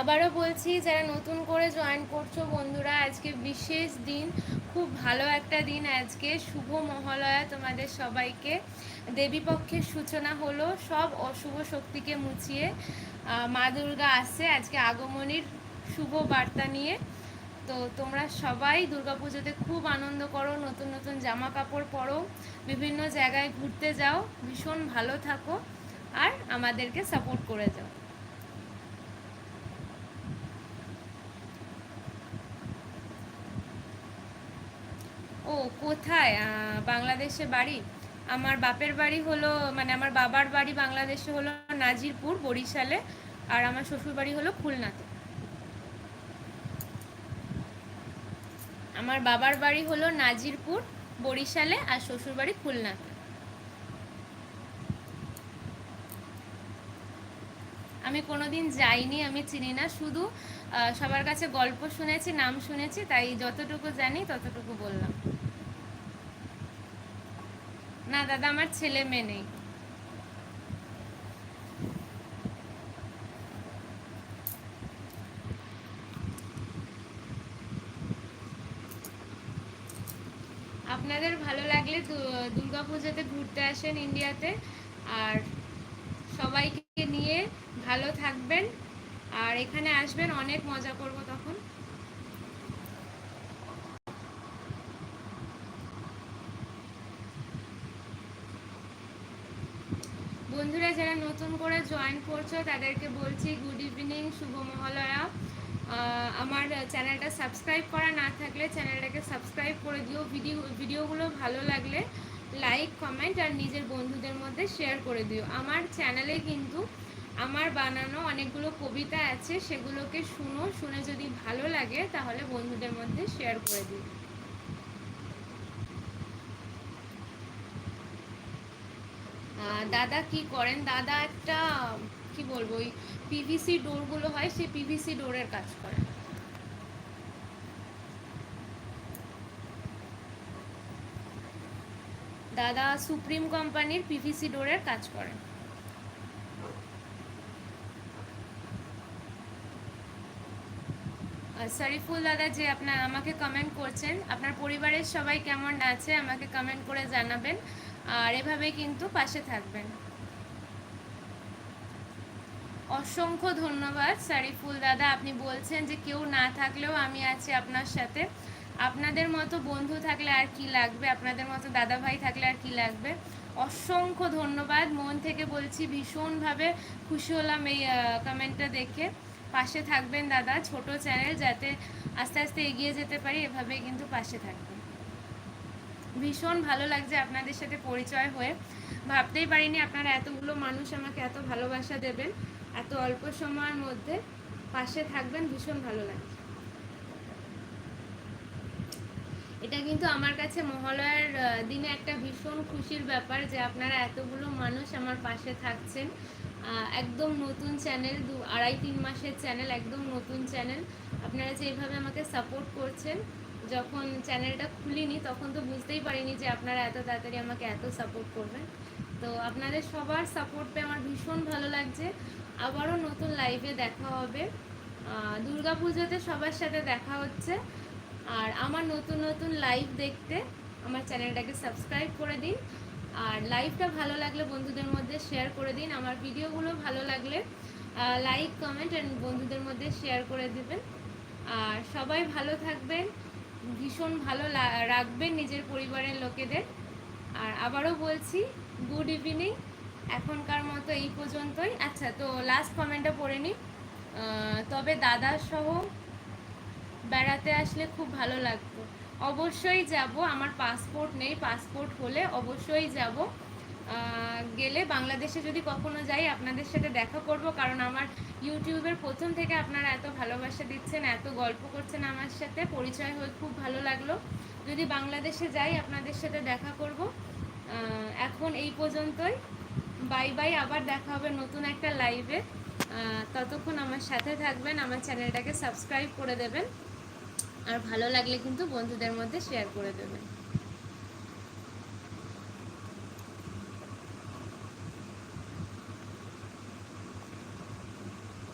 আবারও বলছি, যারা নতুন করে জয়েন করছ বন্ধুরা, আজকে বিশেষ দিন, খুব ভালো একটা দিন আজকে। শুভ মহালয়া তোমাদের সবাইকে। দেবীপক্ষের সূচনা হলো সব অশুভ শক্তিকে মুছিয়ে মা দুর্গা আসছে আজকে আগমনীর শুভ বার্তা নিয়ে। তো তোমরা সবাই দুর্গাপুজোতে খুব আনন্দ করো, নতুন নতুন জামা কাপড় পরো, বিভিন্ন জায়গায় ঘুরতে যাও, ভীষণ ভালো থাকো, আর আমাদেরকে সাপোর্ট করে যাও। ও, কোথায়? বাংলাদেশে বাড়ি? আমার বাপের বাড়ি হলো মানে আমার বাবার বাড়ি বাংলাদেশে হলো নাজিরপুর, বরিশালে, আর আমার শ্বশুর বাড়ি হলো খুলনাতে। আমার বাবার বাড়ি হলো নাজিরপুর, বরিশালে, আর শ্বশুর বাড়ি খুলনাতে। আমি কোনোদিন যাইনি, আমি চিনি না। শুধু সবার কাছে গল্প শুনেছি, নাম শুনেছি, তাই যতটুকু জানি ততটুকু বললাম। না, দাদা, আমার ছেলে মেয়ে নেই। আপনাদের ভালো লাগলে দুর্গা পুজোতে ঘুরতে আসেন ইন্ডিয়াতে। আর সবাইকে নিয়ে ভালো থাকবেন। আর এখানে আসবেন, অনেক মজা করব তখন। বন্ধুরা, যারা নতুন করে জয়েন করছ, তাদেরকে বলছি গুড ইভিনিং শুভ মহালয়া। আমার চ্যানেলটা সাবস্ক্রাইব করা না থাকলে চ্যানেলটাকে সাবস্ক্রাইব করে দিও। ভিডিও ভিডিওগুলো ভালো লাগলে লাইক কমেন্ট আর নিজের বন্ধুদের মধ্যে শেয়ার করে দিও। আমার চ্যানেলে কিন্তু আমার বানানো অনেকগুলো কবিতা আছে, সেগুলোকে শুনো, শুনে যদি ভালো লাগে, তাহলে বন্ধুদের মধ্যে শেয়ার করে দিও। দাদা কি করেন? দাদা একটা, কি বলব, ওই পিভিসি ডোরগুলো হয়, সেই পিভিসি ডোরের কাজ করেন দাদা সুপ্রিম কোম্পানির পিভিসি ডোরের কাজ করেন। শরীফুল দাদা যে আপনার, আমাকে কমেন্ট করছেন। আপনার পরিবারের সবাই কেমন আছে, আমাকে কমেন্ট করে জানাবেন। আর এভাবে কিন্তু পাশে থাকবেন। অসংখ্য ধন্যবাদ সারিফুল দাদা, আপনি বলছেন যে কেউ না থাকলেও আমি আছি আপনার সাথে। আপনাদের মতো বন্ধু থাকলে আর কি লাগবে? আপনাদের মতো দাদা ভাই থাকলে আর কি লাগবে? অসংখ্য ধন্যবাদ। মন থেকে বলছি ভীষণভাবে খুশি হলাম এই কমেন্টটা দেখে। পাশে থাকবেন দাদা, ছোট চ্যানেল যাতে আস্তে আস্তে এগিয়ে যেতে পারি, এভাবে কিন্তু পাশে থাকবেন। ভীষণ ভালো লাগছে আপনাদের সাথে পরিচয় হয়ে। ভাবতেই পারিনি আপনারা এতগুলো মানুষ আমাকে এত ভালোবাসা দেবেন। এত অল্প সময়ের মধ্যে পাশে থাকবেন, ভীষণ ভালো লাগছে। এটা কিন্তু আমার কাছে মহালয়ার দিনে একটা ভীষণ খুশির ব্যাপার যে আপনারা এতগুলো মানুষ আমার পাশে থাকছেন। একদম নতুন চ্যানেল, দু আড়াই তিন মাসের চ্যানেল, একদম নতুন চ্যানেল। আপনারা যে এইভাবে আমাকে সাপোর্ট করছেন, যখন চ্যানেলটা খুলিনি তখন তো বুঝতেই পারিনি যে আপনারা এত তাড়াতাড়ি আমাকে এত সাপোর্ট করবেন। তো আপনাদের সবার সাপোর্ট পেয়ে আমার ভীষণ ভালো লাগছে। আবারও নতুন লাইভে দেখা হবে। দুর্গা পুজোতে সবার সাথে দেখা হচ্ছে। আর আমার নতুন নতুন লাইভ দেখতে আমার চ্যানেলটাকে সাবস্ক্রাইব করে দিন। আর লাইভটা ভালো লাগলে বন্ধুদের মধ্যে শেয়ার করে দিন। আমার ভিডিওগুলো ভালো লাগলে লাইক কমেন্ট অ্যান্ড বন্ধুদের মধ্যে শেয়ার করে দেবেন। আর সবাই ভালো থাকবেন, ভীষণ ভালো রাখবেন নিজের পরিবারের লোকেদের। আর আবারও বলছি গুড ইভিনিং এখনকার মতো এই পর্যন্তই। আচ্ছা তো লাস্ট কমেন্টটা পড়ে নিই। তবে দাদা সহ বেড়াতে আসলে খুব ভালো লাগতো। অবশ্যই যাব, আমার পাসপোর্ট নেই পাসপোর্ট হলে অবশ্যই যাব। গেলে বাংলাদেশে যদি কখনো যাই, আপনাদের সাথে দেখা করব, কারণ আমার ইউটিউবের প্রথম থেকে আপনারা এত ভালোবাসা দিচ্ছেন, এত গল্প করছেন আমার সাথে, পরিচয় হয়ে খুব ভালো লাগল। যদি বাংলাদেশে যাই, আপনাদের সাথে দেখা করব। এখন এই পর্যন্তই। বাই বাই, আবার দেখা হবে নতুন একটা লাইভে ততক্ষণ আমার সাথে থাকবেন, আমার চ্যানেলটাকে সাবস্ক্রাইব করে দেবেন। আর ভালো লাগলে কিন্তু বন্ধুদের মধ্যে শেয়ার করে দেবেন।